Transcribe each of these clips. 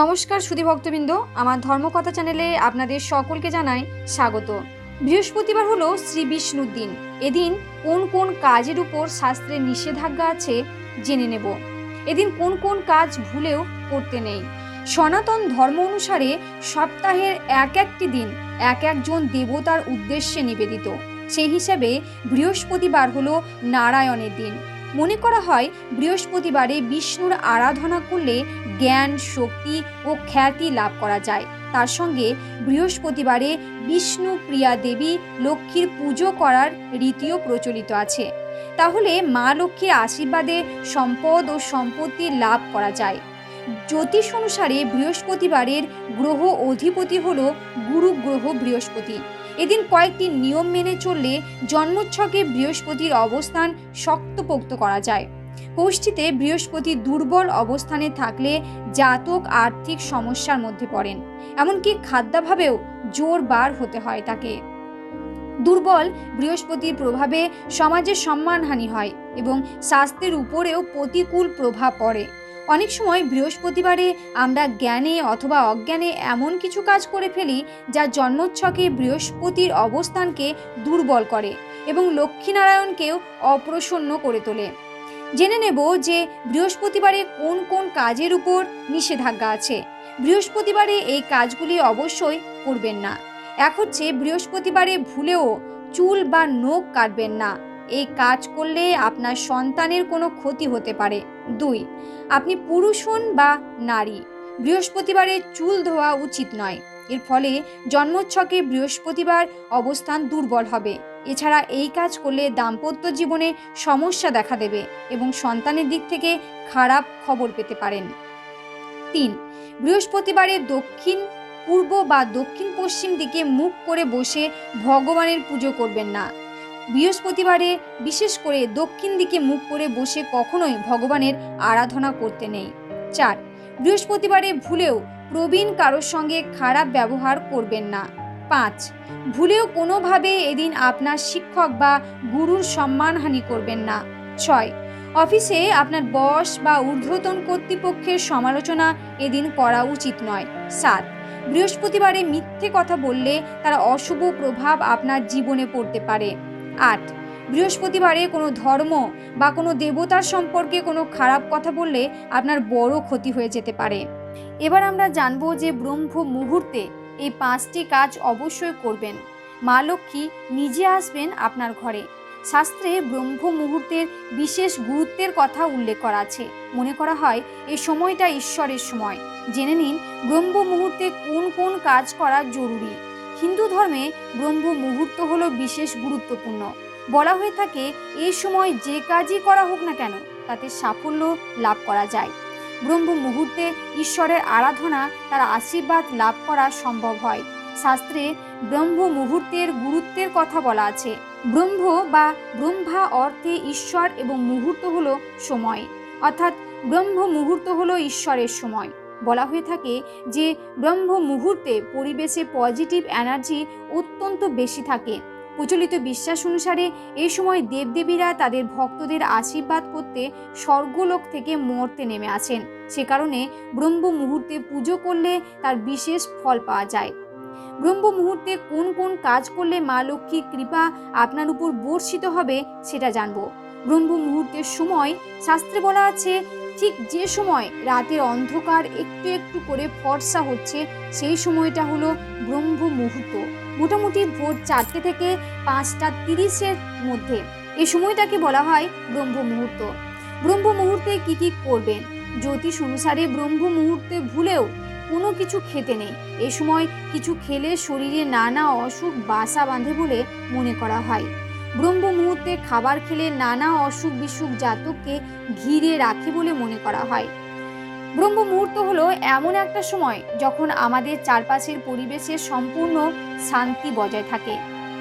নমস্কার সুধী ভক্তবৃন্দ, আমার ধর্মকথা চ্যানেলে আপনাদের সকলকে জানাই স্বাগত। বৃহস্পতিবার হলো শ্রী বিষ্ণুর দিন। এদিন কোন কোন কাজের উপর শাস্ত্রের নিষেধাজ্ঞা আছে জেনে নেব। এদিন কোন কোন কাজ ভুলেও করতে নেই। সনাতন ধর্ম অনুসারে সপ্তাহের এক একটি দিন এক একজন দেবতার উদ্দেশ্যে নিবেদিত। সেই হিসাবে বৃহস্পতিবার হলো নারায়ণের দিন। মনে করা হয় বৃহস্পতিবারে বিষ্ণুর আরাধনা করলে জ্ঞান, শক্তি ও খ্যাতি লাভ করা যায়। তার সঙ্গে বৃহস্পতিবারে বিষ্ণু প্রিয়া দেবী লক্ষ্মীর পুজো করার রীতিও প্রচলিত আছে। তাহলে মা লক্ষ্মীর আশীর্বাদে সম্পদ ও সম্পত্তি লাভ করা যায়। জ্যোতিষ অনুসারে বৃহস্পতিবারের গ্রহ অধিপতি হল গুরু গ্রহ বৃহস্পতি। এদিন কয়েকটি নিয়ম মেনে চললে জন্মোচ্ছকে বৃহস্পতির অবস্থান শক্তপোক্ত করা যায়। কোষ্ঠীতে বৃহস্পতি দুর্বল অবস্থানে থাকলে জাতক আর্থিক সমস্যার মধ্যে পড়েন, এমনকি খাদ্যাভাবেও জোর বার হতে হয় তাকে। দুর্বল বৃহস্পতির প্রভাবে সমাজের সম্মানহানি হয় এবং স্বাস্থ্যের উপরেও প্রতিকূল প্রভাব পড়ে। অনেক সময় বৃহস্পতিবারে আমরা জ্ঞানে অথবা অজ্ঞানে এমন কিছু কাজ করে ফেলি যা জন্মোচ্ছকে বৃহস্পতির অবস্থানকে দুর্বল করে এবং লক্ষ্মীনারায়ণকেও অপ্রসন্ন করে তোলে। জেনে নেব যে বৃহস্পতিবারে কোন কোন কাজের উপর নিষেধাজ্ঞা আছে। বৃহস্পতিবারে এই কাজগুলি অবশ্যই করবেন না। এক হচ্ছে বৃহস্পতিবারে ভুলেও চুল বা নখ কাটবেন না। এই কাজ করলে আপনার সন্তানের কোনো ক্ষতি হতে পারে। দুই, আপনি পুরুষ হন বা নারী, বৃহস্পতিবারে চুল ধোয়া উচিত নয়। এর ফলে জন্মোচ্ছকে বৃহস্পতিবার অবস্থান দুর্বল হবে। এছাড়া এই কাজ করলে দাম্পত্য জীবনে সমস্যা দেখা দেবে এবং সন্তানের দিক থেকে খারাপ খবর পেতে পারেন। তিন, বৃহস্পতিবারে দক্ষিণ পূর্ব বা দক্ষিণ পশ্চিম দিকে মুখ করে বসে ভগবানের পুজো করবেন না। বৃহস্পতিবারে, বিশেষ করে দক্ষিণ দিকে মুখ করে বসে কখনোই ভগবানের আরাধনা করতে নেই। চার, বৃহস্পতিবারে ভুলেও প্রবীণ কারোর সঙ্গে খারাপ ব্যবহার করবেন না। পাঁচ, ভুলেও কোনোভাবে এদিন আপনার শিক্ষক বা গুরুর সম্মানহানি করবেন না। ছয়, অফিসে আপনার বস বা ঊর্ধ্বতন কর্তৃপক্ষের সমালোচনা এদিন করা উচিত নয়। সাত, বৃহস্পতিবারে মিথ্যে কথা বললে তার অশুভ প্রভাব আপনার জীবনে পড়তে পারে। আট। বৃহস্পতিবারে কোনো ধর্ম বা কোনো দেবতার সম্পর্কে কোনো খারাপ কথা বললে আপনার বড় ক্ষতি হয়ে যেতে পারে। এবার আমরা জানব যে ব্রহ্ম মুহূর্তে এই পাঁচটি কাজ অবশ্যই করবেন। মা লক্ষ্মী নিজে আসবেন আপনার ঘরে। শাস্ত্রে ব্রহ্ম মুহূর্তের বিশেষ গুরুত্বের কথা উল্লেখ করা আছে। মনে করা হয় এই সময়টা ঈশ্বরের সময়। জেনে নিন, ব্রহ্ম মুহূর্তে কোন কোন কাজ করা জরুরি? হিন্দু ধর্মে ব্রহ্ম মুহূর্ত হল বিশেষ গুরুত্বপূর্ণ। বলা হয়ে থাকে, এই সময় যে কাজই করা হোক না কেন, তাতে সাফল্য লাভ করা যায়। ব্রহ্ম মুহূর্তে ঈশ্বরের আরাধনা, তার আশীর্বাদ লাভ করা সম্ভব হয়। শাস্ত্রে ব্রহ্ম মুহূর্তের গুরুত্বের কথা বলা আছে। ব্রহ্ম বা ব্রহ্মা অর্থে ঈশ্বর এবং মুহূর্ত হলো সময়। অর্থাৎ ব্রহ্ম মুহূর্ত হলো ঈশ্বরের সময়। বলা হয়ে থাকে যে ব্রহ্ম মুহূর্তে পরিবেশে পজিটিভ এনার্জি অত্যন্ত বেশি থাকে। প্রচলিত বিশ্বাস অনুসারে এই সময় দেবদেবীরা তাদের ভক্তদের আশীর্বাদ করতে স্বর্গলোক থেকে মর্তে নেমে আসেন। সে কারণে ব্রহ্ম মুহূর্তে পুজো করলে তার বিশেষ ফল পাওয়া যায়। ব্রহ্ম মুহূর্তে কোন কোন কাজ করলে মা লক্ষ্মীর কৃপা আপনার উপর বর্ষিত হবে সেটা জানব। ব্রহ্ম মুহূর্তের সময় শাস্ত্রে বলা আছে ঠিক যে সময় রাতের অন্ধকার একটু একটু করে ফর্সা হচ্ছে, সেই সময়টা হলো ব্রহ্ম মুহূর্ত। মোটামুটি ভোর চারটে থেকে পাঁচটা তিরিশের মধ্যে। এই সময়টাকে বলা হয় ব্রহ্ম মুহূর্ত। ব্রহ্ম মুহূর্তে কি কি করবেন? জ্যোতিষ অনুসারে ব্রহ্ম মুহূর্তে ভুলেও কোনো কিছু খেতে নেই। এ সময় কিছু খেলে শরীরে নানা অসুখ, বাসা বাঁধে বলে মনে করা হয়। ব্রহ্ম মুহূর্তে খাবার খেলে নানা অসুখ বিসুখ জাতককে ঘিরে রাখে বলে মনে করা হয়। ব্রহ্ম মুহূর্ত হলো এমন একটা সময় যখন আমাদের চারপাশের পরিবেশে সম্পূর্ণ শান্তি বজায় থাকে।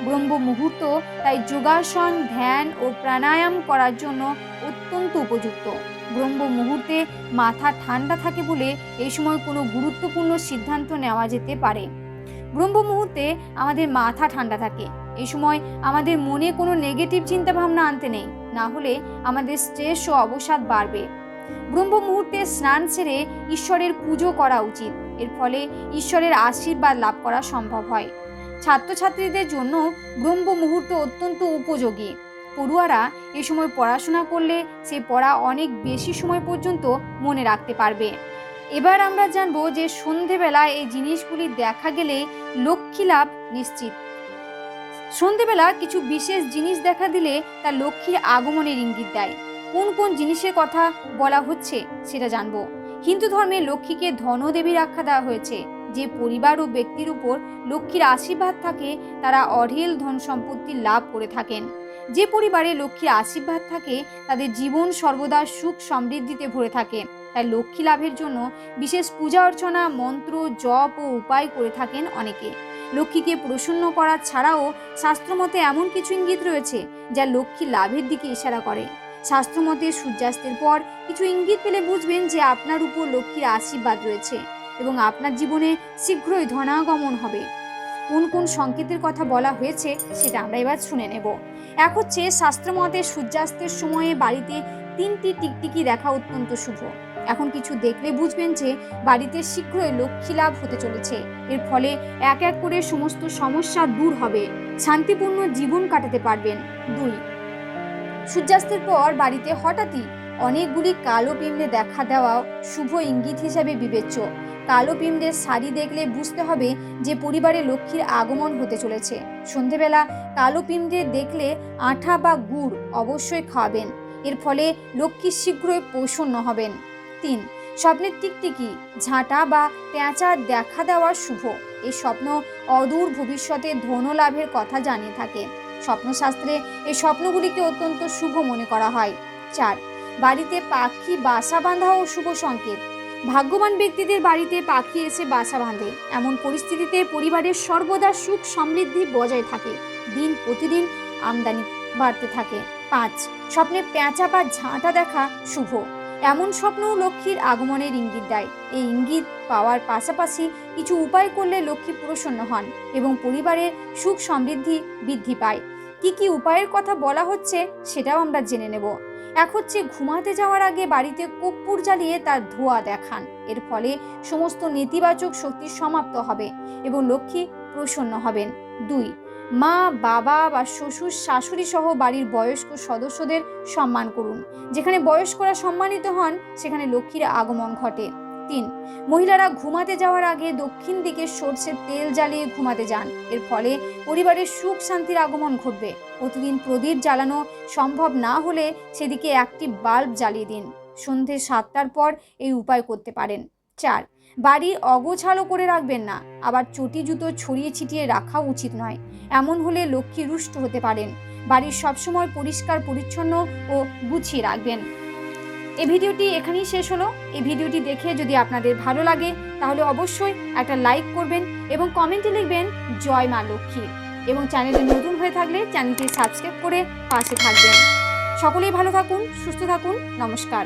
ব্রহ্ম মুহূর্ত তাই যোগাসন, ধ্যান ও প্রাণায়াম করার জন্য অত্যন্ত উপযুক্ত। ব্রহ্ম মুহূর্তে মাথা ঠান্ডা থাকে বলে এই সময় কোনো গুরুত্বপূর্ণ সিদ্ধান্ত নেওয়া যেতে পারে। ব্রহ্ম মুহূর্তে আমাদের মাথা ঠান্ডা থাকে। এই সময় আমাদের মনে কোনো নেগেটিভ চিন্তাভাবনা আনতে নেই, না হলে আমাদের স্ট্রেস ও অবসাদ বাড়বে। ব্রহ্ম মুহূর্তে স্নান সেরে ঈশ্বরের পুজো করা উচিত। এর ফলে ঈশ্বরের আশীর্বাদ লাভ করা সম্ভব হয়। ছাত্রছাত্রীদের জন্য ব্রহ্ম মুহূর্ত অত্যন্ত উপযোগী। পড়ুয়ারা এ সময় পড়াশোনা করলে সে পড়া অনেক বেশি সময় পর্যন্ত মনে রাখতে পারবে। এবার আমরা জানব যে সন্ধেবেলা এই জিনিসগুলি দেখা গেলে লক্ষ্মী লাভ নিশ্চিত। সন্ধেবেলা কিছু বিশেষ জিনিস দেখা দিলে তা লক্ষ্মীর আগমনের ইঙ্গিত দেয়। কোন কোন জিনিসের কথা বলা হচ্ছে সেটা জানব। হিন্দু ধর্মে লক্ষ্মীকে ধনদেবীর আখ্যা দেওয়া হয়েছে। যে পরিবার ও ব্যক্তির উপর লক্ষ্মীর আশীর্বাদ থাকে, তারা অঢেল ধন সম্পত্তি লাভ করে থাকেন। যে পরিবারে লক্ষ্মীর আশীর্বাদ থাকে, তাদের জীবন সর্বদা সুখ সমৃদ্ধিতে ভরে থাকে। তাই লক্ষ্মী লাভের জন্য বিশেষ পূজা অর্চনা, মন্ত্র, জপ ও উপায় করে থাকেন অনেকে। লক্ষ্মীকে প্রসন্ন করা ছাড়াও শাস্ত্রমতে এমন কিছু ইঙ্গিত রয়েছে যা লক্ষ্মী লাভের দিকে ইশারা করে। শাস্ত্রমতে সূর্যাস্তের পর কিছু ইঙ্গিত পেলে বুঝবেন যে আপনার উপর লক্ষ্মীর আশীর্বাদ রয়েছে এবং আপনার জীবনে শীঘ্রই ধনাগমন হবে। কোন কোন সংকেতের কথা বলা হয়েছে সেটা আমরা এবার শুনে নেব। এক হচ্ছে শাস্ত্রমতে সূর্যাস্তের সময়ে বাড়িতে তিনটি টিকটিকি দেখা অত্যন্ত শুভ। এখন কিছু দেখলে বুঝবেন যে বাড়িতে শীঘ্রই লক্ষ্মী লাভ হতে চলেছে। এর ফলে এক এক করে সমস্ত সমস্যা দূর হবে। শান্তিপূর্ণ জীবন কাটাতে পারবেন। দুই, সূর্যাস্তের পর বাড়িতে হঠাৎই অনেকগুলি কালো পিমড়ে দেখা দেওয়া শুভ ইঙ্গিত হিসাবে বিবেচ্য। কালো পিমড়ের শাড়ি দেখলে বুঝতে হবে যে পরিবারে লক্ষ্মীর আগমন হতে চলেছে। সন্ধেবেলা কালো পিমড়ে দেখলে আঠা বা গুড় অবশ্যই খাওয়াবেন। এর ফলে লক্ষ্মী শীঘ্রই প্রসন্ন হবেন। তিন। স্বপ্নের টিকটিকি ঝাঁটা বা পেঁচা দেখা দেওয়া শুভ। এই স্বপ্ন অদূর ভবিষ্যতে ধনলাভের কথা জানিয়ে থাকে। স্বপ্নশাস্ত্রে এই স্বপ্নগুলিকে অত্যন্ত শুভ মনে করা হয়। চার। বাড়িতে পাখি বাসা বাঁধাও শুভ সংকেত। ভাগ্যবান ব্যক্তিদের বাড়িতে পাখি এসে বাসা বাঁধে। এমন পরিস্থিতিতে পরিবারের সর্বদা সুখ সমৃদ্ধি বজায় থাকে। দিন প্রতিদিন আমদানি বাড়তে থাকে। পাঁচ। স্বপ্নে পেঁচা বা ঝাঁটা দেখা শুভ। এমন স্বপ্নও লক্ষ্মীর আগমনের ইঙ্গিত দেয়। এই ইঙ্গিত পাওয়ার পাশাপাশি কিছু উপায় করলে লক্ষ্মী প্রসন্ন হন এবং পরিবারের সুখ সমৃদ্ধি বৃদ্ধি পায়। কি কি উপায়ের কথা বলা হচ্ছে সেটাও আমরা জেনে নেব। এক হচ্ছে ঘুমাতে যাওয়ার আগে বাড়িতে কর্পূর জ্বালিয়ে তার ধোঁয়া দেখান। এর ফলে সমস্ত নেতিবাচক শক্তি সমাপ্ত হবে এবং লক্ষ্মী প্রসন্ন হবেন। দুই মা, বাবা বা শ্বশুর, শাশুড়ি সহ বাড়ির বয়স্ক সদস্যদের সম্মান করুন। যেখানে বয়স্করা সম্মানিত হন, সেখানে লক্ষ্মীর আগমন ঘটে। তিন, মহিলারা ঘুমাতে যাওয়ার আগে দক্ষিণ দিকে সর্ষের তেল জ্বালিয়ে ঘুমাতে যান। এর ফলে পরিবারের সুখ শান্তির আগমন ঘটবে। প্রতিদিন প্রদীপ জ্বালানো সম্ভব না হলে সেদিকে একটি বাল্ব জ্বালিয়ে দিন। সন্ধে সাতটার পর এই উপায় করতে পারেন। চার। বাড়ি অগোছালো করে রাখবেন না, আবার চটি জুতো ছড়িয়ে ছিটিয়ে রাখা উচিত নয়। এমন হলে লক্ষ্মী রুষ্ট হতে পারেন। বাড়ির সবসময় পরিষ্কার, পরিচ্ছন্ন ও গুছিয়ে রাখবেন। এই ভিডিওটি এখানেই শেষ হলো। এই ভিডিওটি দেখে যদি আপনাদের ভালো লাগে, তাহলে অবশ্যই একটা লাইক করবেন এবং কমেন্টে লিখবেন, জয় মা লক্ষ্মী এবং চ্যানেলে নতুন হয়ে থাকলে চ্যানেলটি সাবস্ক্রাইব করে পাশে থাকবেন। সকলেই ভালো থাকুন, সুস্থ থাকুন। নমস্কার।